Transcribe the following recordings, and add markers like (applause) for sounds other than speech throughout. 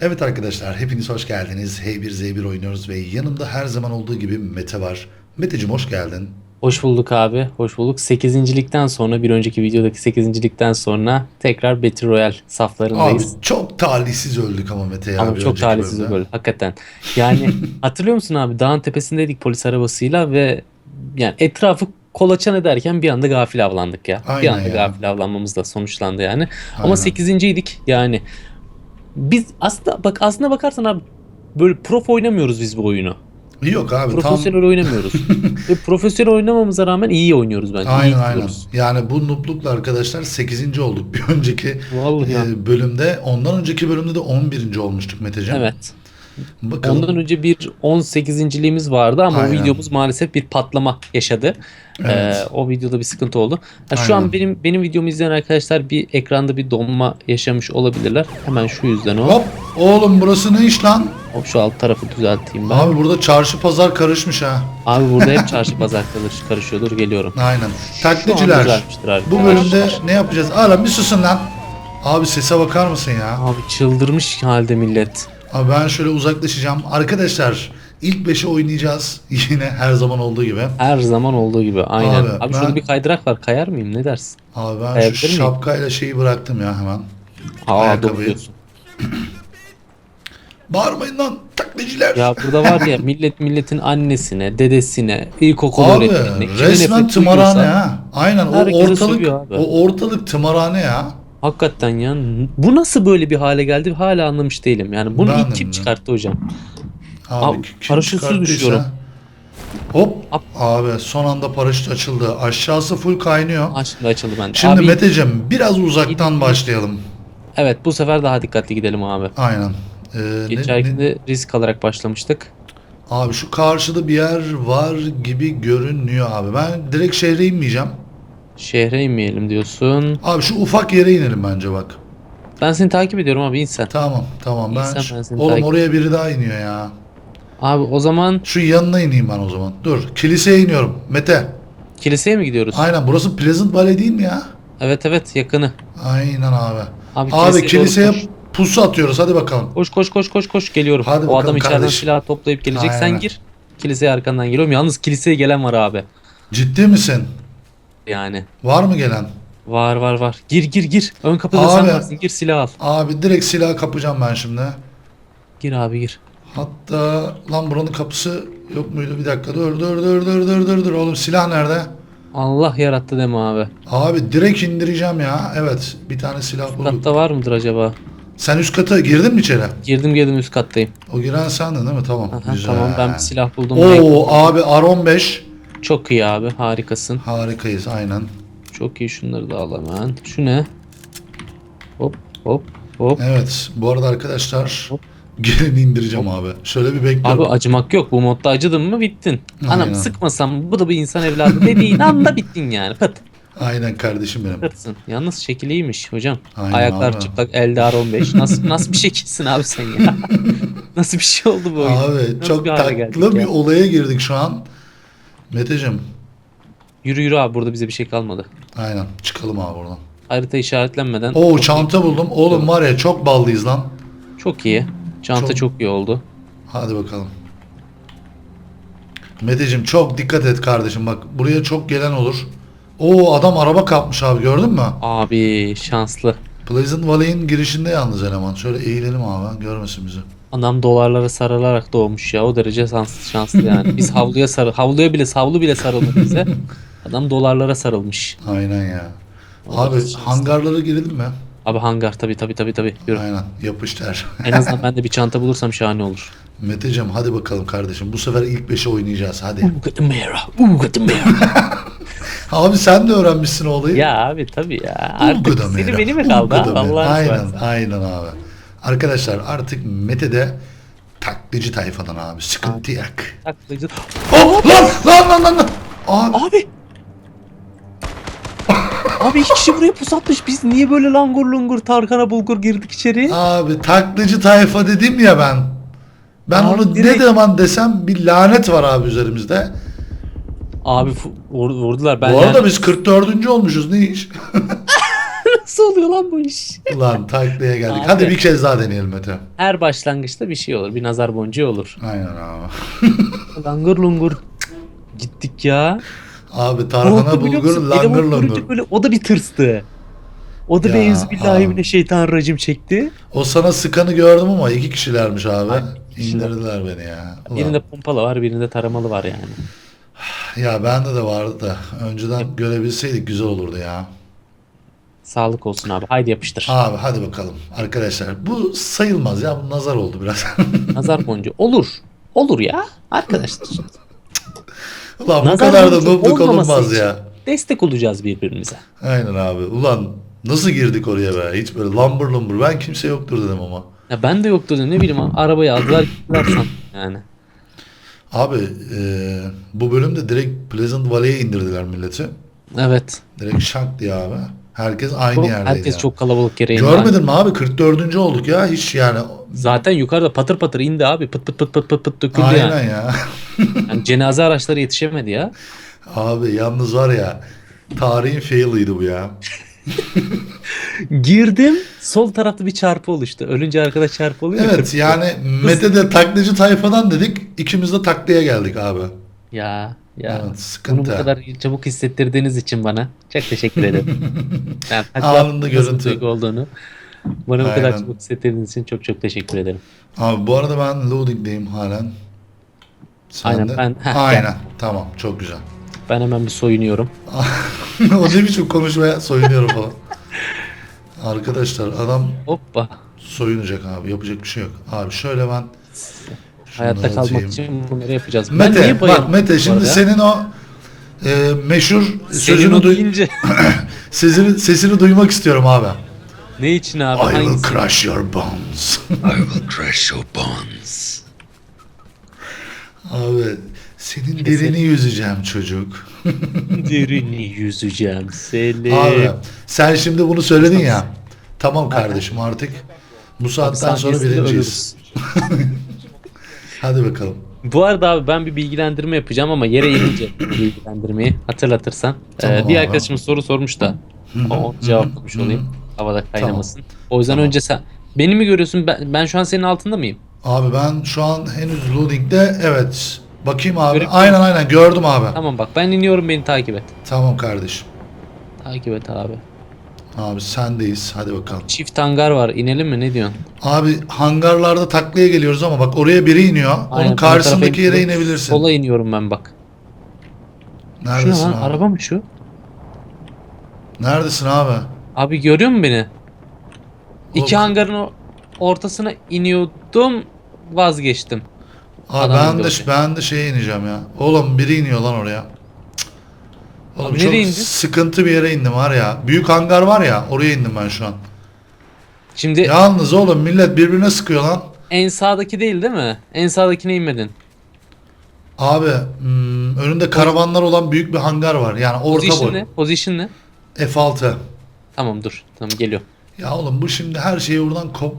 Evet arkadaşlar hepiniz hoş geldiniz. H1Z1 oynuyoruz ve yanımda her zaman olduğu gibi Mete var. Meteciğim hoş geldin. Hoş bulduk abi. Hoş bulduk. 8. ligden sonra bir önceki videodaki 8. ligden sonra tekrar Battle Royale Abi saflarındayız. çok talihsiz öldük ama Mete ya. Ama bir çok önceki talihsiz bölümde. böyle hakikaten. Yani (laughs) hatırlıyor musun abi dağın tepesindeydik polis arabasıyla ve yani etrafı kolaçan ederken bir anda gafil avlandık ya. bir Aynen anda ya. gafil avlanmamız da sonuçlandı yani. Aynen. Ama 8.ydik yani. Biz aslında bak aslına bakarsan abi böyle prof oynamıyoruz biz bu oyunu. Yok abi tam Profesyonel oynamıyoruz. (laughs) Ve profesyonel oynamamıza rağmen iyi oynuyoruz bence. iyi aynen aynen. gidiyoruz. Yani bu nuplukla arkadaşlar 8. olduk. Bir önceki Vallahi e, bölümde ondan önceki bölümde de 11. olmuştuk Meteciğim. Evet. Bakalım. Ondan önce bir 18.liğimiz vardı ama Aynen. o videomuz maalesef bir patlama yaşadı. Evet. Ee, o videoda bir sıkıntı oldu. Ha, şu Aynen. an benim benim videomu izleyen arkadaşlar bir ekranda bir donma yaşamış olabilirler. Hemen şu yüzden o. Hop oğlum burası ne iş lan? Hop şu alt tarafı düzelteyim ben. Abi, Abi burada çarşı pazar karışmış ha. burada hep (laughs) çarşı pazar karış- karışıyordur geliyorum. Aynen. Taklitçiler. Bu bölümde ne yapacağız? Aram bir susun lan. Abi sese bakar mısın ya? Abi çıldırmış halde millet. Abi ben şöyle uzaklaşacağım. Arkadaşlar ilk 5'e oynayacağız. (laughs) Yine her zaman olduğu gibi. Her zaman olduğu gibi aynen. Abi, Abi, ben- şurada bir kaydırak var. Kayar mıyım? Ne dersin? Abi ben Kayabilir şu miyim? şapkayla şeyi bıraktım ya hemen. Aa Ayakkabıyı. doğru diyorsun. (clears throat) Bağırmayın lan taklitçiler. Ya burada var ya (laughs) millet milletin annesine, dedesine, ilkokul Abi öğretmenine kime resmen nefret tımarhane duyuyorsa- ha. Aynen o herkese ortalık sövüyor abi. o ortalık tımarhane ya. Hakikaten ya bu nasıl böyle bir hale geldi hala anlamış değilim. Yani bunu Ben ilk de kim çıkarttı hocam? Abi, Abi, paraşütsüz düşüyorum. Hop. Hop. Abi son anda paraşüt açıldı. Aşağısı full kaynıyor. Şimdi açıldı bende. Şimdi abi, Meteciğim biraz uzaktan başlayalım. evet bu sefer daha dikkatli gidelim abi. Aynen. Ee, ne- Geçerkinde risk alarak başlamıştık. Abi şu karşıda bir yer var gibi görünüyor abi. Ben direkt şehre inmeyeceğim. Şehre inmeyelim diyorsun. Abi şu ufak yere inelim bence bak. Ben seni takip ediyorum abi in sen. Tamam tamam ben, İnsan ben seni oğlum takip- oraya biri daha iniyor ya. Abi o zaman Şu yanına ineyim ben o zaman. Dur kiliseye iniyorum. Mete. kiliseye mi gidiyoruz? Aynen burası Pleasant Valley değil mi ya? Evet evet yakını. Aynen abi. Abi, Abi kiliseye doğru kiliseye koş. pusu atıyoruz hadi bakalım. Koş koş koş koş koş geliyorum. Hadi o bakalım adam içeriden kardeşim. silah toplayıp gelecek. Aynen. Sen gir. Kiliseye arkandan geliyorum. Yalnız kiliseye gelen var abi. Ciddi misin? Yani. Var mı gelen? Var var var. Gir gir gir. Ön kapıda Abi. sen varsın. Gir silah al. Abi direkt silah kapacağım ben şimdi. Gir abi gir. Hatta lan buranın kapısı yok muydu? Bir dakika dur dur dur dur dur dur dur. Oğlum silah nerede? Allah yarattı deme abi. Abi direkt indireceğim ya. Evet bir tane silah bulduk. Katta var mıdır acaba? Sen üst kata girdin mi içeri? Girdim girdim üst kattayım. O giren sendin değil mi? Tamam. Aha, Güzel. tamam ben bir silah buldum. Oo abi R15. Çok iyi abi harikasın. Harikayız aynen. Çok iyi şunları da al hemen. Şu ne? Hop hop hop. Evet bu arada arkadaşlar Hop. gelin indireceğim abi. Şöyle bir bekliyorum. Abi acımak yok. Bu modda acıdın mı bittin. Aynen. Anam sıkmasam bu da bir insan evladı dediğin anda bittin yani. Pıt Aynen kardeşim benim. pıtsın. Yalnız şekil iyiymiş hocam. Aynen Ayaklar abi. çıplak elde 15. Nasıl (laughs) nasıl bir şekilsin abi sen ya? (laughs) nasıl bir şey oldu bu oyun? Abi Nasıl çok bir tatlı bir ya? olaya girdik şu an. Meteciğim Yürü yürü abi burada bize bir şey kalmadı. aynen çıkalım abi buradan. Harita işaretlenmeden. Oo çanta buldum. Oğlum var ya çok ballıyız lan. iyi. Çok iyi. Çanta Çok- çok iyi oldu. Hadi bakalım. Meteciğim çok dikkat et kardeşim bak buraya çok gelen olur. Oo adam araba kapmış abi gördün mü? Abi şanslı. Pleasant Valley'in girişinde yalnız eleman. Şöyle eğilelim abi görmesin bizi. Adam dolarlara sarılarak doğmuş ya. O derece şanslı, şanslı yani. Biz havluya sarı, havluya bile havlu bile sarıldı bize. Adam dolarlara sarılmış. Aynen ya. O Abi şanslı. hangarlara girelim mi? Abi hangar tabi tabi tabi tabi. Yürü. Aynen yapıştır. En azından ben de bir çanta bulursam şahane olur. Meteciğim hadi bakalım kardeşim. Bu sefer ilk 5'e oynayacağız hadi. Uuu Gatamera. Uuu Gatamera. Abi sen de öğrenmişsin olayı. ya abi tabi ya. Artık kadar seni beni mi kaldı ha? kadar mera. Allah'ını Aynen aynen abi. Arkadaşlar artık Mete'de taklitçi tayfadan abi. Sıkıntı yok. Taklacı- Oh, lan lan lan lan. lan. Abi, Abi. Abi iki kişi buraya pusatmış. Biz niye böyle langur lungur Tarkan'a bulgur girdik içeri? abi taklacı tayfa dedim ya ben. Ben Abi onu direkt- ne zaman desem bir lanet var abi üzerimizde. Abi vurdular. Ben Bu arada yani- biz 44. olmuşuz ne iş? (laughs) Nasıl oluyor lan bu iş? Ulan taklaya geldik. Abi. Hadi bir kez daha deneyelim Mete. Her başlangıçta bir şey olur. Bir nazar boncuğu olur. Aynen abi. (laughs) Langur lungur. Gittik ya. Abi tarhana bulgur langır görünce böyle o da bir tırstı. O da Ya, bir evzbillahi abi. mineşşeytanirracim çekti. O sana sıkanı gördüm ama iki kişilermiş abi. Kişiler. İndirdiler beni ya. Ulan. Birinde pompalı var, birinde taramalı var yani. Ya bende de vardı da önceden görebilseydik güzel olurdu ya. Sağlık olsun abi. Haydi yapıştır. Abi hadi bakalım arkadaşlar. Bu sayılmaz ya. Bu nazar oldu biraz. (laughs) Nazar boncuğu. Olur. Olur ya arkadaşlar. Ulan bu Nazar kadar da boncuğu nubluk olmaması olunmaz için ya. Destek olacağız birbirimize. Aynen abi. Ulan nasıl girdik oraya be? Hiç böyle lambur lumbur. Ben kimse yoktur dedim ama. Ya ben de yoktu dedim ne bileyim arabayı aldılar gittiler sandım yani. Abi e, bu bölümde direkt Pleasant Valley'e indirdiler milleti. Evet. Direkt şak diye abi. Herkes aynı Çok- yerdeydi. herkes ya. çok kalabalık yere indi. Görmedin mi abi? 44. olduk ya. Hiç yani. Zaten yukarıda patır patır indi abi. Pıt pıt pıt pıt pıt pıt döküldü Aynen yani. ya. (laughs) yani. Cenaze araçları yetişemedi ya. Abi yalnız var ya. Tarihin fail'ıydı bu ya. (laughs) Girdim sol tarafta bir çarpı oluştu. Ölünce arkadaş çarpı oluyor. Evet yani Mete de taklacı tayfadan dedik. İkimiz de taklaya geldik abi. Ya ya. Evet, Bunu bu sıkıntı. kadar çabuk hissettirdiğiniz için bana çok teşekkür ederim. (laughs) Yani Anında görüntü. olduğunu bana bu kadar Aynen. çabuk hissettirdiğiniz için çok çok teşekkür ederim. Abi bu arada ben loading'deyim halen. Sen Aynen, de? ben- heh, Aynen. Tamam çok güzel. Ben hemen bir soyunuyorum. (laughs) o ne biçim konuşmaya soyunuyorum falan. Arkadaşlar adam Hoppa. soyunacak abi. Yapacak bir şey yok. Abi şöyle ben Hayatta kalmak atayım. için bunları yapacağız. Ben Mete niye bak Mete şimdi senin o e, meşhur Senin sözünü duy (laughs) sesini, sesini duymak istiyorum abi. ne için abi? I will Hangisi? crush your bones. (laughs) I will crush your bones. abi senin derini yüzeceğim çocuk. (laughs) Derini yüzeceğim seni. Abi sen şimdi bunu söyledin ya. Tamam kardeşim artık bu saatten sonra birinciyiz. Hadi bakalım. Bu arada abi ben bir bilgilendirme yapacağım ama yere inince (coughs) bilgilendirmeyi hatırlatırsan. Tamam Ee, bir abi. arkadaşımız soru sormuş da o cevaplamış olayım. Havada kaynamasın. O yüzden Tamam. önce sen beni mi görüyorsun? Ben, ben şu an senin altında mıyım? Abi ben şu an henüz loading'de evet. Bakayım abi. Görüp- aynen aynen gördüm abi. Tamam, Tamam bak ben iniyorum beni takip et. kardeşim. Takip et abi. Abi sendeyiz. Hadi bakalım. Çift hangar var. İnelim mi? Ne diyorsun? Abi hangarlarda taklaya geliyoruz ama bak oraya biri iniyor. Aynen, Onun karşısındaki yere inebilirsin. Sola iniyorum ben bak. Şu ne Neredesin lan? abi? Araba mı şu? Neredesin abi? Abi görüyor musun beni? İki Oğlum. hangarın o- ortasına iniyordum. Vazgeçtim. Abi Adam ben de ben de şeye ineceğim ya. Oğlum biri iniyor lan oraya. Oğlum Abi çok nereye indin? sıkıntı bir yere indim var ya. Büyük hangar var ya oraya indim ben şu an. Şimdi Yalnız oğlum millet birbirine sıkıyor lan. en sağdaki değil değil mi? En sağdakine inmedin. Abi hmm, önünde karavanlar olan büyük bir hangar var. Yani orta Position boy. ne? Position ne? F6. Tamam dur. Tamam geliyor. Ya oğlum bu şimdi her şeyi buradan kop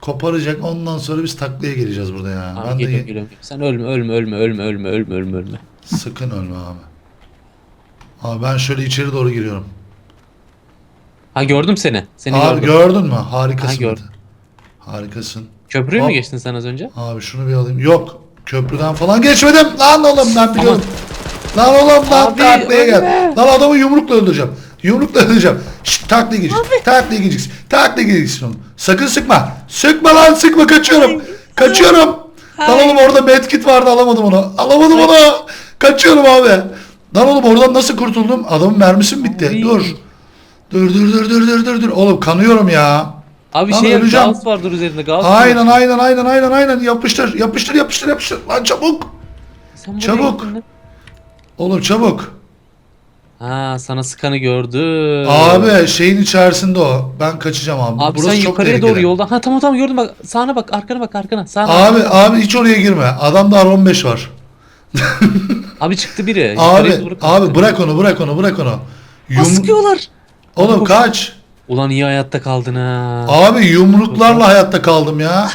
koparacak. Ondan sonra biz taklaya geleceğiz burada ya. Abi ben de geliyor. Sen ölme ölme ölme ölme ölme ölme ölme ölme. sakın ölme abi. Abi ben şöyle içeri doğru giriyorum. Ha gördüm seni. Seni abi gördüm. gördün mü? Harikasın. Ha, gördüm. Harikasın. Köprüyü Hop. mü geçtin sen az önce? Abi şunu bir alayım. Yok. Köprüden falan geçmedim. Lan oğlum ben biliyorum. Lan oğlum lan Abi, taklaya gel. Lan adamı yumrukla öldüreceğim. Yumrukla öldüreceğim. Şşt taklaya gideceksin. Taklaya gideceksin. Taklaya gideceksin onu. Sakın sıkma. Sıkma lan sıkma kaçıyorum. Kaçıyorum. Lan oğlum orada medkit vardı alamadım onu. Alamadım onu. Kaçıyorum abi. Lan oğlum oradan nasıl kurtuldum? Adamın mermisi mi bitti? Abi. Dur. Dur dur dur dur dur dur dur. Oğlum kanıyorum ya. Abi Lan şey öleceğim. gaz vardır üzerinde gaz. Aynen aynen aynen aynen aynen yapıştır yapıştır yapıştır yapıştır lan çabuk Sen Çabuk. oğlum çabuk Ha sana sıkanı gördü. abi şeyin içerisinde o ben kaçacağım abi, Abi burası sen çok yukarıya tehlikeli. doğru yoldan. Ha tamam tamam gördüm bak. Sağına bak arkana bak arkana. Sağına abi arkana. abi hiç oraya girme adamda R15 var Abi çıktı biri. abi abi bırak onu bırak onu bırak onu Yum... sıkıyorlar. oğlum kaç Ulan iyi hayatta kaldın ha. abi yumruklarla hayatta kaldım ya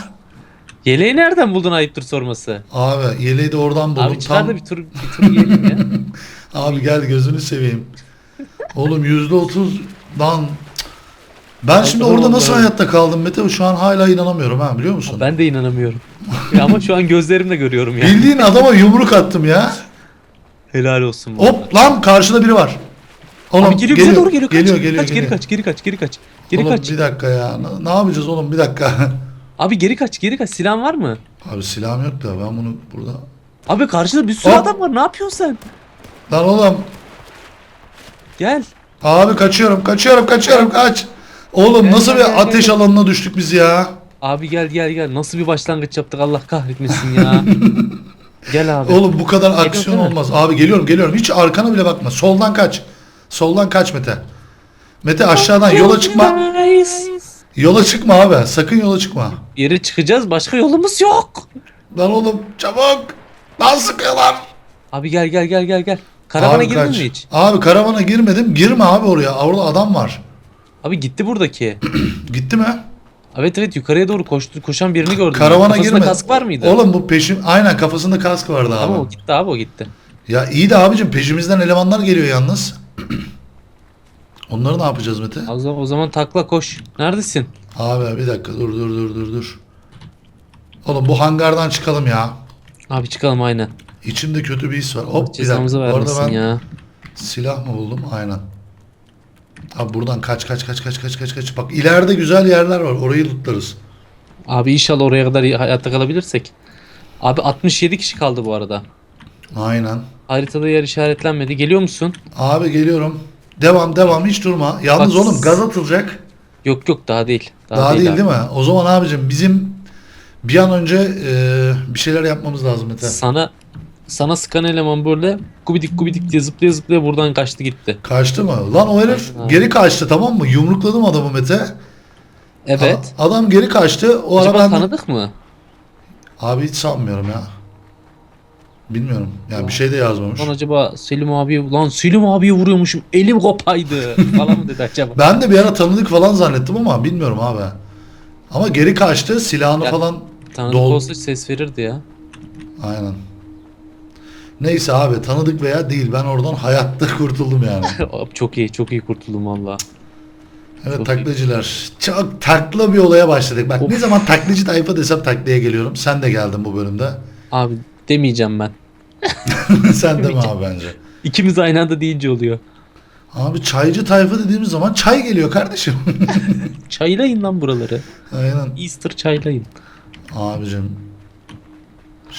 Yeleği nereden buldun ayıptır sorması? abi yeleği de oradan buldum Abi çıkar tam da bir tur bir tur yiyelim ya. (laughs) abi gel gözünü seveyim oğlum yüzde otuz Lan ben şimdi Allah'ım orada nasıl hayatta kaldım Mete? Şu an hala inanamıyorum ha biliyor musun? Ben de inanamıyorum. Ya ama şu an gözlerimle görüyorum ya. Bildiğin adama yumruk attım ya. Helal olsun. vallahi. Hop lan karşıda biri var. Oğlum Abi geliyor, bize doğru geliyor. Kaç, Geliyor geliyor. kaç, geri geliyor. kaç, geri kaç, geri kaç. Geri oğlum kaç. bir dakika ya. Ne, ne yapacağız oğlum bir dakika. (laughs) Abi geri kaç, geri kaç. Silahın var mı? Abi silahım yok da ben bunu burada. Abi karşıda bir sürü Hop. adam var. Ne yapıyorsun sen? Lan oğlum. Gel. Abi kaçıyorum kaçıyorum kaçıyorum kaç. Oğlum Gel, nasıl gel, bir gel, ateş gel. alanına düştük biz ya. Abi gel gel gel. Nasıl bir başlangıç yaptık Allah kahretmesin ya. (laughs) gel abi. Oğlum bu kadar aksiyon olmaz. Abi geliyorum geliyorum. Hiç arkana bile bakma. Soldan kaç. Soldan kaç Mete. Mete aşağıdan yola çıkma. Yola çıkma abi. Sakın yola çıkma. Yere çıkacağız. Başka yolumuz yok. Lan oğlum çabuk. Lan sıkıyorlar. Abi gel gel gel gel gel. Karavana Abi girdin kaç. mi hiç? Abi karavana girmedim. Girme abi oraya. Orada adam var. Abi gitti buradaki. (clears throat) Gitti mi? Evet evet yukarıya doğru koştu, koşan birini gördüm. Karavana Kafasında girme. kask var mıydı? Oğlum bu peşim aynen kafasında kask vardı abi. Ama o gitti abi o gitti. Ya iyi de abicim peşimizden elemanlar geliyor yalnız. (clears throat) Onları ne yapacağız Mete? O zaman, o zaman takla koş. Neredesin? Abi bir dakika dur dur dur dur dur. Oğlum bu hangardan çıkalım ya. Abi çıkalım aynen. İçimde kötü bir his var. Hop bir Cezamızı dakika. Orada vermesin ben ya. silah mı buldum? Aynen. Abi buradan kaç kaç kaç kaç kaç kaç kaç. Bak ileride güzel yerler var. Orayı lootlarız. Abi inşallah oraya kadar hayatta kalabilirsek. Abi 67 kişi kaldı bu arada. Aynen. Haritada yer işaretlenmedi. Geliyor musun? Abi geliyorum. Devam devam hiç durma. Yalnız Bak- oğlum gaz atılacak. Yok yok daha değil. Daha, Daha, değil, değil değil mi? O zaman abicim bizim bir an önce e, bir şeyler yapmamız lazım Mete. Sana sana sıkan eleman böyle gubidik gubidik diye zıplaya zıplaya buradan kaçtı gitti. Kaçtı mı? Lan o herif abi. geri kaçtı tamam mı? Yumrukladım adamı Mete. Evet. A- adam geri kaçtı. O ara Acaba ben... tanıdık mı? Abi hiç sanmıyorum ya. Bilmiyorum. Yani bir şey de yazmamış. Lan acaba Selim abi lan Selim abiye vuruyormuşum elim kopaydı (laughs) falan mı dedi acaba? Ben de bir ara tanıdık falan zannettim ama bilmiyorum abi. Ama geri kaçtı. Silahını Ya, falan Tanıdık Dol- olsa ses verirdi ya. Aynen. Neyse abi tanıdık veya değil ben oradan hayatta (laughs) kurtuldum yani. (laughs) Çok iyi çok iyi kurtuldum valla. Evet Çok taklacılar. Çok takla bir olaya başladık. Bak Of. ne zaman taklacı tayfa desem taklaya geliyorum. Sen de geldin bu bölümde. Abi demeyeceğim ben. (laughs) Sen de mi abi bence? İkimiz aynı anda deyince oluyor. Abi çaycı tayfa dediğimiz zaman çay geliyor kardeşim. Çaylayın lan buraları. Aynen. Easter çaylayın. Abicim.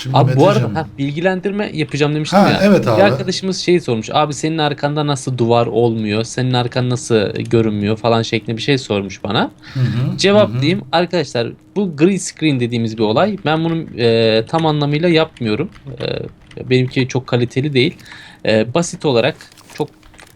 Şimdi Abi bu arada ha, bilgilendirme yapacağım demiştim Ha, ya. evet abi. Bir arkadaşımız şey sormuş. Abi senin arkanda nasıl duvar olmuyor? Senin arkan nasıl görünmüyor falan şeklinde bir şey sormuş bana. Hı hı, Cevap hı hı. diyeyim. Arkadaşlar bu green screen dediğimiz bir olay. Ben bunu e, tam anlamıyla yapmıyorum. E, benimki çok kaliteli değil. E, basit olarak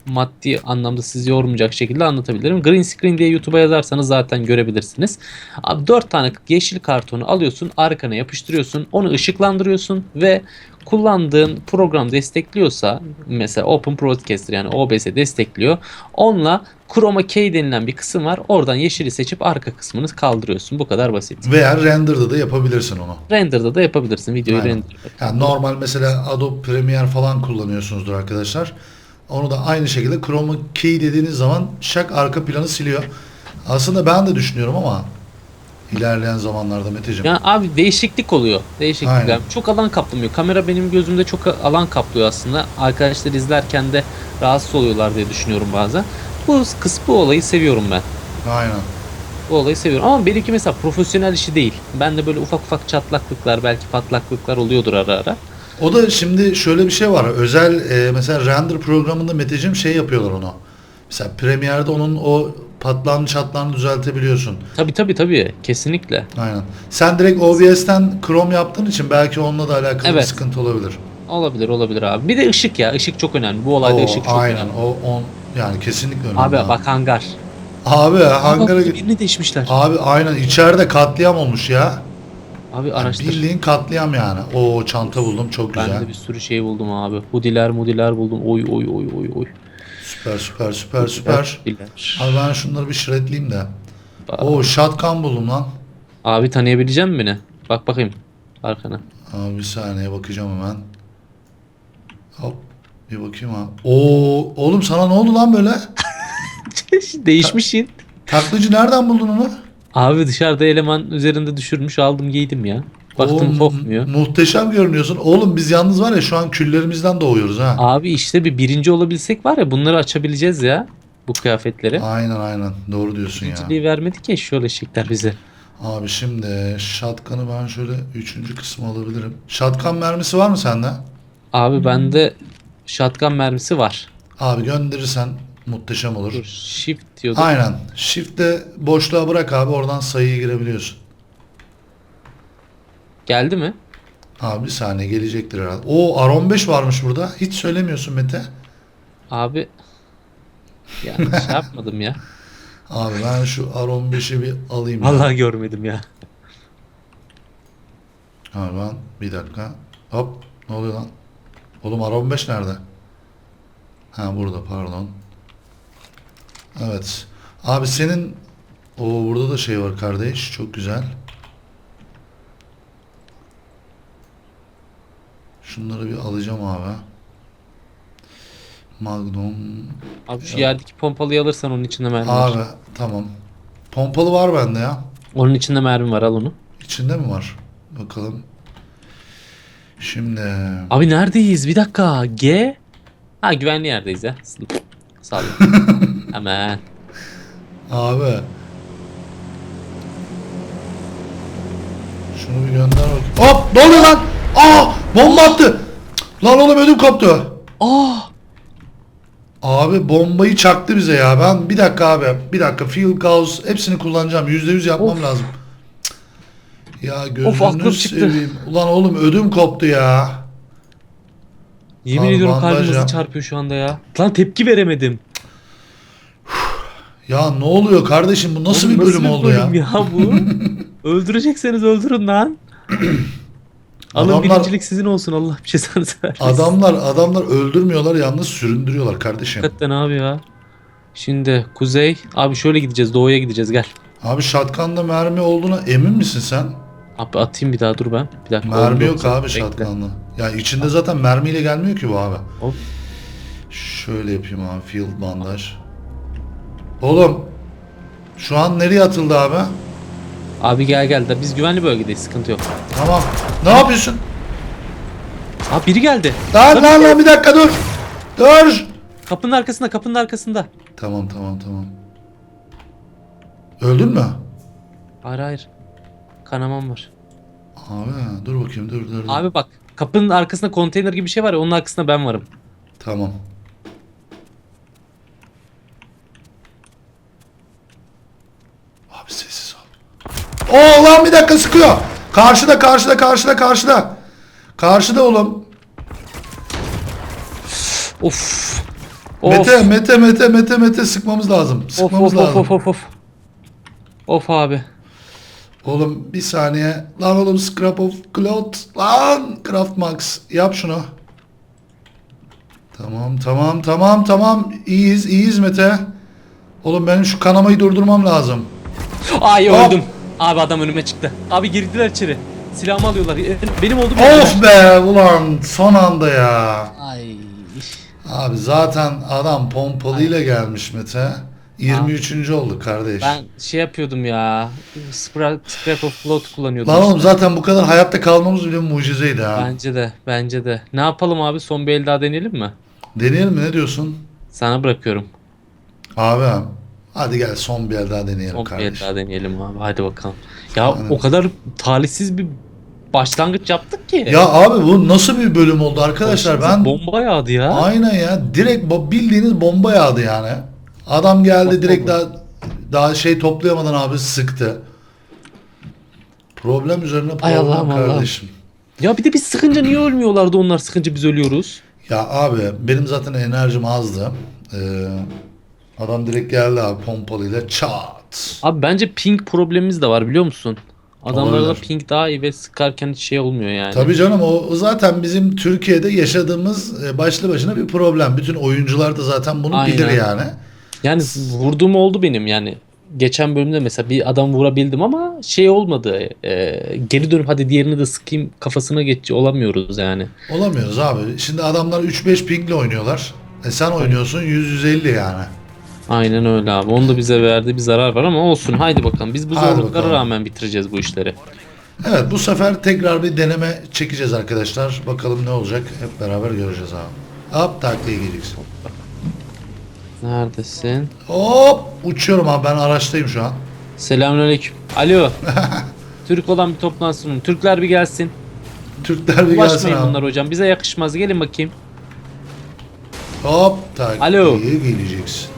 maddi anlamda sizi yormayacak şekilde anlatabilirim. Green screen diye YouTube'a yazarsanız zaten görebilirsiniz. Abi 4 tane yeşil kartonu alıyorsun, arkana yapıştırıyorsun, onu ışıklandırıyorsun ve kullandığın program destekliyorsa mesela Open Broadcaster yani OBS destekliyor. Onunla Chroma Key denilen bir kısım var. Oradan yeşili seçip arka kısmını kaldırıyorsun. Bu kadar basit. Veya render'da da yapabilirsin onu. Render'da da yapabilirsin. Videoyu Aynen. render. Yani normal mesela Adobe Premiere falan kullanıyorsunuzdur arkadaşlar. Onu da aynı şekilde Chroma Key dediğiniz zaman şak arka planı siliyor. Aslında ben de düşünüyorum ama ilerleyen zamanlarda Meteciğim. Yani abi değişiklik oluyor. Değişiklikler. Aynen. Çok alan kaplamıyor. Kamera benim gözümde çok alan kaplıyor aslında. Arkadaşlar izlerken de rahatsız oluyorlar diye düşünüyorum bazen. Bu bu olayı seviyorum ben. Aynen. Bu olayı seviyorum. Ama benimki mesela profesyonel işi değil. Ben de böyle ufak ufak çatlaklıklar belki patlaklıklar oluyordur ara ara. O da şimdi şöyle bir şey var. Özel e, mesela render programında Meteciğim şey yapıyorlar onu. Mesela Premiere'de onun o patlağını çatlağını düzeltebiliyorsun. Tabi tabi tabi kesinlikle. Aynen. Sen direkt OBS'ten Chrome yaptığın için belki onunla da alakalı bir Evet. sıkıntı olabilir. Olabilir olabilir abi. Bir de ışık ya. ışık çok önemli. Bu olayda O, ışık çok aynen. önemli. O on yani kesinlikle önemli. Abi bak hangar. Abi hangara Bak, birini deşmişler. Abi aynen içeride katliam olmuş ya. Abi araştır. bildiğin katliam yani. O çanta buldum çok Ben güzel. de bir sürü şey buldum abi. Hudiler mudiler buldum. Oy oy oy oy oy. Süper süper süper süper. Hudiler. Abi ben şunları bir shredleyeyim de. Aa. Oo shotgun buldum lan. Abi tanıyabilecek misin beni? Bak bakayım arkana. Abi bir saniye bakacağım hemen. Hop bir bakayım abi. Oo oğlum sana ne oldu lan böyle? (laughs) Değişmişsin. Taklacı nereden buldun onu? Abi dışarıda eleman üzerinde düşürmüş aldım giydim ya. Baktım Oğlum, kokmuyor. Muhteşem görünüyorsun. Oğlum biz yalnız var ya şu an küllerimizden doğuyoruz ha. Abi işte bir birinci olabilsek var ya bunları açabileceğiz ya. Bu kıyafetleri. Aynen aynen. Doğru diyorsun ya. Birinciliği vermedik ya şu eşekler bize. Abi şimdi shotgun'ı ben şöyle üçüncü kısmı alabilirim. Shotgun mermisi var mı sende? Abi bende shotgun mermisi var. Abi gönderirsen muhteşem olur. Dur shift diyordum. Aynen. Shift'te boşluğa bırak abi oradan sayıya girebiliyorsun. Geldi mi? Abi bir saniye gelecektir herhalde. Oo R15 varmış burada. Hiç söylemiyorsun Mete. Abi yani (laughs) şey yapmadım ya. Abi ben şu R15'i bir alayım. ya. Vallahi görmedim ya. Abi ben bir dakika. Hop ne oluyor lan? Oğlum R15 nerede? Ha burada pardon. Evet. Abi senin o burada da şey var kardeş. Çok güzel. Şunları bir alacağım abi. Magnum. Abi şu yerdeki pompalıyı alırsan onun içinde mermi Abi var. tamam. Pompalı var bende ya. Onun içinde mermi var al onu. İçinde mi var? Bakalım. Şimdi Abi neredeyiz? Bir dakika. G. Ha güvenli yerdeyiz ya. Sağ ol. (laughs) Hemen. Abi. Şunu bir gönder bak. Hop! Ne oluyor lan? Aa! Bomba attı. Lan oğlum ödüm koptu. Aa! Abi bombayı çaktı bize ya. Ben bir dakika abi. Bir dakika. Field Gauss hepsini kullanacağım. Yüzde yüz yapmam Of. lazım. Ya gözünü çıktı. seveyim. Ulan oğlum ödüm koptu ya. Yemin ediyorum bandaj kalbim hızlı çarpıyor şu anda ya. Lan tepki veremedim. Ya ne oluyor kardeşim bu nasıl Oğlum bir bölüm oldu ya? ya bu? (laughs) Öldürecekseniz öldürün lan. (clears throat) Alın Adamlar- birincilik sizin olsun Allah bir şey sana vermesin. Adamlar adamlar öldürmüyorlar yalnız süründürüyorlar kardeşim. Hakikaten abi ya. Şimdi kuzey. Abi şöyle gideceğiz doğuya gideceğiz gel. Abi shotgun'da mermi olduğuna emin misin sen? Abi atayım bir daha dur ben. Bir dakika. Mermi oldu yok abi Bekle. shotgun'da. Ya içinde zaten mermiyle gelmiyor ki bu abi. Hop. Şöyle yapayım abi field bandaj. Oğlum şu an nereye atıldı abi? Abi gel gel de biz güvenli bölgedeyiz sıkıntı yok. Tamam. Ne yapıyorsun? Abi biri geldi. Lan lan lan bir dakika dur. Dur. Kapının arkasında kapının arkasında. Tamam tamam tamam. Öldün mü? Hayır hayır. Kanamam var. Abi dur bakayım dur dur. dur. Abi bak kapının arkasında konteyner gibi bir şey var ya onun arkasında ben varım. Tamam. Abi sessiz ol. Oo lan bir dakika sıkıyor. Karşıda karşıda karşıda karşıda. Karşıda oğlum. Of. Of. Mete Mete Mete Mete Mete sıkmamız lazım. Sıkmamız of of lazım. of of of. Of abi. Oğlum bir saniye. Lan oğlum scrap of cloth. Lan craft max. Yap şunu. Tamam tamam tamam tamam. İyiyiz iyiyiz Mete. Oğlum benim şu kanamayı durdurmam lazım. Ay Hop. öldüm. Abi adam önüme çıktı. Abi girdiler içeri. Silahımı alıyorlar. E, Benim olduğum Of be ulan son anda ya. Ay. Abi zaten adam pompalıyla gelmiş Mete. 23. oldu kardeş. Ben şey yapıyordum ya. Scrap, scrap of float kullanıyordum. Lan işte. oğlum zaten bu kadar hayatta kalmamız bile mucizeydi ha. Bence de, bence de. Ne yapalım abi? Son bir el daha deneyelim mi? Deneyelim mi ne diyorsun? Sana bırakıyorum. Abi hadi gel son bir el daha deneyelim Son bir el daha deneyelim abi. Hadi bakalım. Ya Aynen. o kadar talihsiz bir başlangıç yaptık ki. Ya abi bu nasıl bir bölüm oldu arkadaşlar Başımıza ben bomba yağdı ya. aynen ya direkt bildiğiniz bomba yağdı yani. Adam geldi Bomba direkt bu. daha daha şey toplayamadan abi sıktı. Problem üzerine Ay problem Allah'ım, Allah'ım. kardeşim. Ya bir de biz sıkınca niye ölmüyorlardı onlar sıkınca biz ölüyoruz? Ya abi benim zaten enerjim azdı. Ee, adam direkt geldi abi pompalıyla çat. Abi bence ping problemimiz de var biliyor musun? Adamlarda Olabilir. ping daha iyi ve sıkarken hiç şey olmuyor yani. Tabii canım o o zaten bizim Türkiye'de yaşadığımız e, başlı başına bir problem. Bütün oyuncular da zaten bunu Aynen. bilir yani. Yani vurduğum oldu benim yani. Geçen bölümde mesela bir adam vurabildim ama şey olmadı. e, geri dönüp hadi diğerini de sıkayım kafasına geç olamıyoruz yani. Olamıyoruz abi. Şimdi adamlar 3-5 pingle oynuyorlar. E sen oynuyorsun 100-150 yani. Aynen öyle abi. Onun da bize verdiği bir zarar var ama olsun. Haydi bakalım. Biz bu Haydi zorluklara bakalım. rağmen bitireceğiz bu işleri. Evet bu sefer tekrar bir deneme çekeceğiz arkadaşlar. Bakalım ne olacak hep beraber göreceğiz abi. Hop taklaya geleceksin. Neredesin? Hop uçuyorum abi ben araçtayım şu an. Selamünaleyküm. Alo. (laughs) Türk olan bir toplansın. Türkler bir gelsin. Türkler bir gelsin Ulaşmayın abi. bunlar hocam. Bize yakışmaz. Gelin bakayım. Hop taklaya Alo. geleceksin.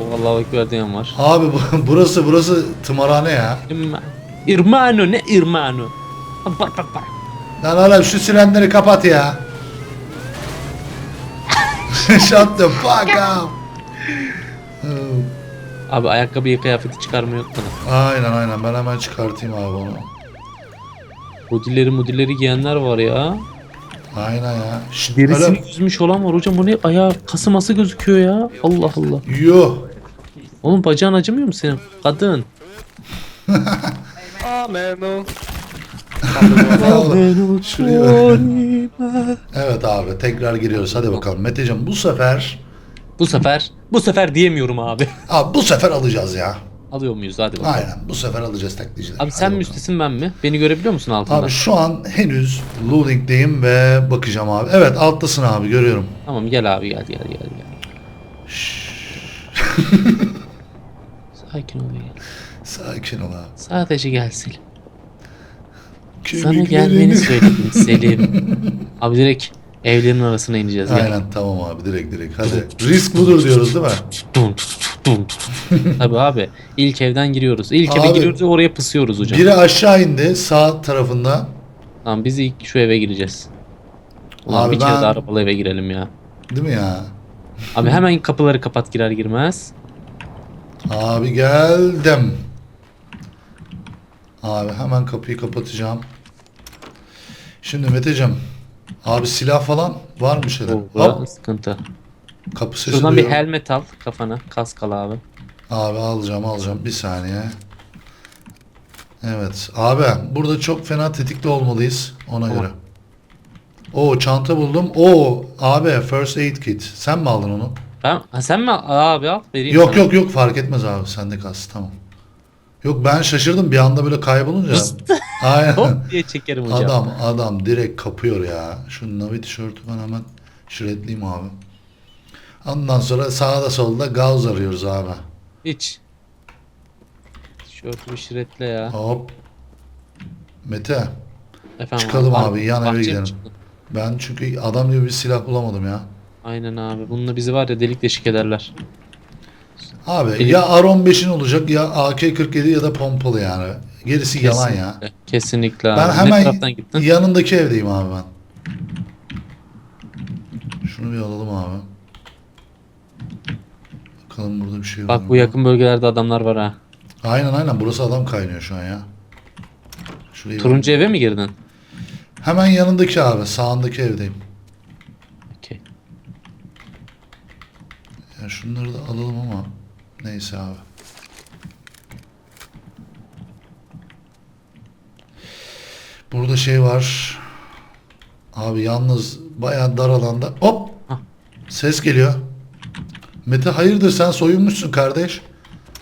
O Allah'a ekber diyen var. Abi bu, (laughs) burası burası tımarhane ya. İrma- İrmano ne İrmano? Bak bak bak. Lan oğlum şu sirenleri kapat ya. (laughs) Shut the fuck up. Abi ayakkabıyı kıyafeti çıkarma yok bana. Aynen aynen ben hemen çıkartayım abi onu. Hoodileri mudileri giyenler var ya. Aynen ya. Şşt, Derisini öyle- yüzmüş olan var hocam. Bu ne ayağı kasıması gözüküyor ya. Allah Allah. Yuh. Oğlum bacağın acımıyor mu senin? Kadın. (laughs) Ameno. Şuraya Evet abi tekrar giriyoruz hadi bakalım. Meteciğim bu sefer Bu sefer bu sefer diyemiyorum abi. (laughs) abi bu sefer alacağız ya. Alıyor muyuz? Hadi bakalım. Aynen bu sefer alacağız taklitçiler. Abi Hadi sen mi bakalım. üstesin ben mi? Beni görebiliyor musun altında? Abi şu an henüz loading'deyim ve bakacağım abi. Evet alttasın abi görüyorum. Tamam gel abi gel gel gel gel. (laughs) Sakin ol gel. Sakin ol abi. Sadece gel Selim. Sana gelmeni söyledim Selim. abi direkt evlerin arasına ineceğiz gel. Aynen tamam abi direkt direkt hadi. Risk budur diyoruz değil mi? Dum, dum. Tabii abi ilk evden giriyoruz. İlk eve Abi, giriyoruz ve oraya pısıyoruz hocam. Biri aşağı indi sağ tarafında. Tamam biz ilk şu eve gireceğiz. Ulan Abi bir kere ben- de arabalı eve girelim ya. Değil mi ya? Abi hemen kapıları kapat girer girmez. Abi geldim. Abi hemen kapıyı kapatacağım. Şimdi Meteciğim. Abi silah falan var mı? Burada Hop sıkıntı. kapı sesi Şuradan bir duyuyorum. helmet al kafana. Kask al abi. Abi alacağım alacağım bir saniye. Evet abi burada çok fena tetikli olmalıyız ona Tamam. göre. Oo çanta buldum. Oo abi first aid kit. Sen mi aldın onu? Ben, ha, sen mi abi al vereyim Yok sana. yok yok fark etmez abi sende kalsın tamam. Yok ben şaşırdım bir anda böyle kaybolunca. (laughs) Aynen. Hop diye çekerim hocam. Adam adam direkt kapıyor ya. Şu navi tişörtü ben hemen şiretleyeyim abi. Ondan sonra sağda solda gauze arıyoruz abi. Hiç. Tişörtü bir şiretle ya. Hop. Mete Efendim Çıkalım Bahçe- abi, yan eve bahçeye gidelim. çıktın. ben çünkü adam gibi bir silah bulamadım ya. Aynen abi. Bununla bizi var ya delik deşik ederler. Abi Elim- ya R15'in olacak ya AK-47 ya da pompalı yani. Gerisi yalan ya. Kesinlikle. Kesinlikle abi. Ben hemen gittin? yanındaki evdeyim abi ben. Şunu bir alalım abi. Bakalım burada bir şey var Bak mı? bu yakın bölgelerde adamlar var ha. Aynen aynen burası adam kaynıyor şu an ya. Şurayı Turuncu eve mi girdin? Hemen yanındaki abi sağındaki evdeyim. Ya şunları da alalım ama neyse abi. Burada şey var. Abi yalnız bayağı dar alanda. Hop! Ses geliyor. Mete hayırdır sen soyunmuşsun kardeş.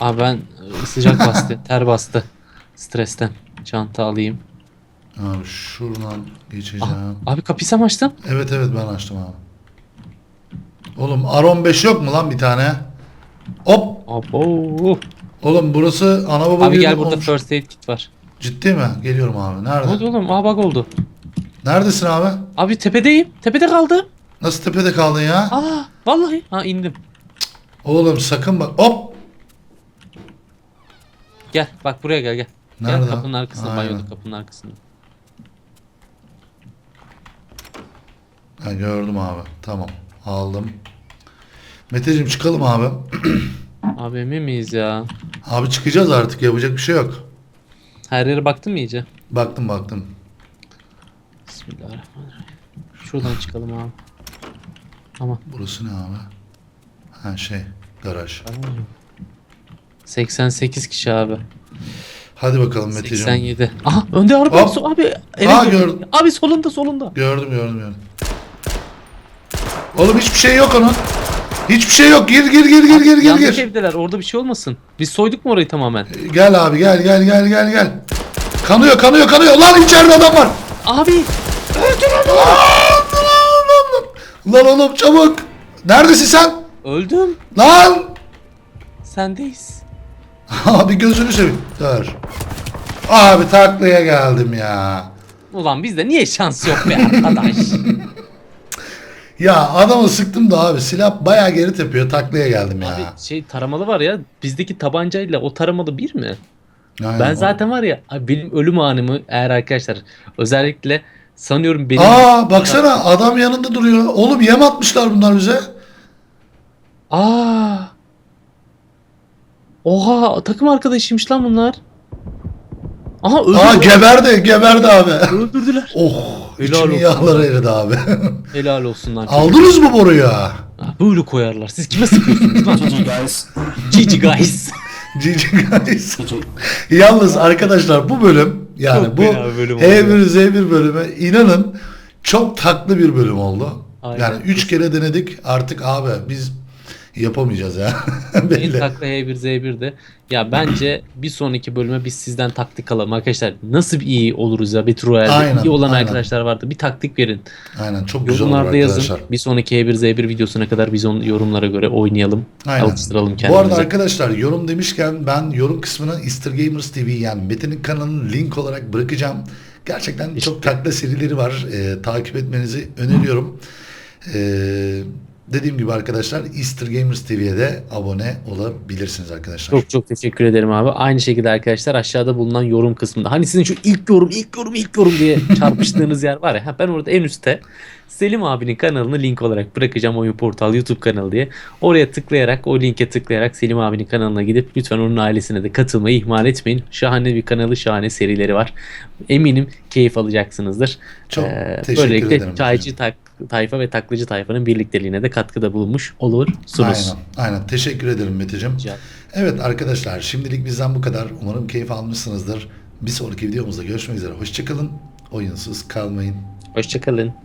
Abi ben e, sıcak bastı. (laughs) ter bastı. Stresten. Çanta alayım. Abi şuradan geçeceğim. Ah, abi kapıyı sen açtın? Evet evet ben açtım abi. Oğlum R15 yok mu lan bir tane? Hop! Abo. Oğlum burası ana baba Abi gel burada olmuş. first aid kit var. Ciddi mi? Geliyorum abi. Ne Nerede? oldu oğlum? Aa bug oldu. Neredesin abi? Abi tepedeyim. Tepede kaldım. Nasıl tepede kaldın ya? Aa vallahi. Ha indim. Oğlum sakın bak. Hop! Gel bak buraya gel gel. Nerede? Gel kapının arkasında banyoda kapının arkasında. Ha, gördüm abi. Tamam. Aldım. Meteciğim çıkalım abi. (clears throat) Abi emin miyiz ya? Abi çıkacağız artık. Yapacak bir şey yok. Her yere baktın mı iyice? Baktım baktım. Bismillahirrahmanirrahim. Şuradan çıkalım abi. Tamam. Burası ne abi? Ha şey. Garaj. 88 kişi abi. Hadi bakalım Meteciğim. 87. Aha önde araba. Hop. So- abi eve Aa, girdi. gördüm. Abi solunda solunda. Gördüm gördüm gördüm. Oğlum hiçbir şey yok onun. Hiçbir şey yok. Gir gir gir gir gir gir Yanlış gir. evdeler. Orada bir şey olmasın. Biz soyduk mu orayı tamamen? Gel abi gel gel gel gel gel. Kanıyor kanıyor kanıyor. Lan içeride adam var. Abi Lan oğlum çabuk. Neredesin sen? öldüm. Lan. Sendeyiz. (laughs) Abi gözünü seveyim. Dur. Abi taklaya geldim ya. Ulan bizde niye şans yok be arkadaş? (laughs) Ya adamı sıktım da abi silah bayağı geri tepiyor taklaya geldim ya. Abi şey taramalı var ya bizdeki tabancayla o taramalı bir mi? Aynen. Ben zaten var ya abi benim ölüm anımı eğer arkadaşlar özellikle sanıyorum benim Aa baksana adam yanında duruyor. Oğlum yem atmışlar bunlar bize. Aa. Oha takım arkadaşıymış lan bunlar. Aha öldürdüler. Aa geberdi geberdi abi. öldürdüler. Oh Helal içimin olsun. yağları eridi abi. (laughs) Helal olsun lan. Aldınız mı boruyu? Ha, Böyle koyarlar. Siz kime sıkıyorsunuz lan? GG guys. GG guys. (laughs) GG guys. Yalnız arkadaşlar bu bölüm yani Çok bu fena bir bölüm oldu H1 Z1 bölümü inanın çok tatlı bir bölüm oldu. Aynen. Yani 3 kere denedik artık abi biz yapamayacağız ya. (laughs) Belli. takla H1Z1'de. Ya bence bir sonraki bölüme biz sizden taktik alalım arkadaşlar. Nasıl iyi oluruz ya Battle Royale'de? Aynen, iyi olan aynen. arkadaşlar vardı. Bir taktik verin. Aynen çok güzel olur Yorumlarda yazın. arkadaşlar. Bir sonraki H1Z1 videosuna kadar biz onu yorumlara göre oynayalım. Aynen. Alıştıralım Bu kendimizi. arada arkadaşlar yorum demişken ben yorum kısmına Easter Gamers TV yani Metin'in kanalını link olarak bırakacağım. Gerçekten çok takla serileri var. Ee, takip etmenizi öneriyorum. Ee, dediğim gibi arkadaşlar Easter Gamers TV'ye de abone olabilirsiniz arkadaşlar. Çok çok teşekkür ederim abi. Aynı şekilde arkadaşlar aşağıda bulunan yorum kısmında. Hani sizin şu ilk yorum, ilk yorum, ilk yorum diye (laughs) çarpıştığınız yer var ya. Ben orada en üstte Selim abinin kanalını link olarak bırakacağım Oyun Portal YouTube kanalı diye. Oraya tıklayarak, o linke tıklayarak Selim abinin kanalına gidip lütfen onun ailesine de katılmayı ihmal etmeyin. Şahane bir kanalı, şahane serileri var. Eminim keyif alacaksınızdır. Çok Ee, teşekkür böylelikle ederim. çaycı tak- tayfa ve taklacı tayfanın birlikteliğine de katkıda bulunmuş olursunuz. Aynen, aynen. Teşekkür ederim Mete'cim. Evet arkadaşlar şimdilik bizden bu kadar. Umarım keyif almışsınızdır. Bir sonraki videomuzda görüşmek üzere. Hoşçakalın. Oyunsuz kalmayın. Hoşçakalın.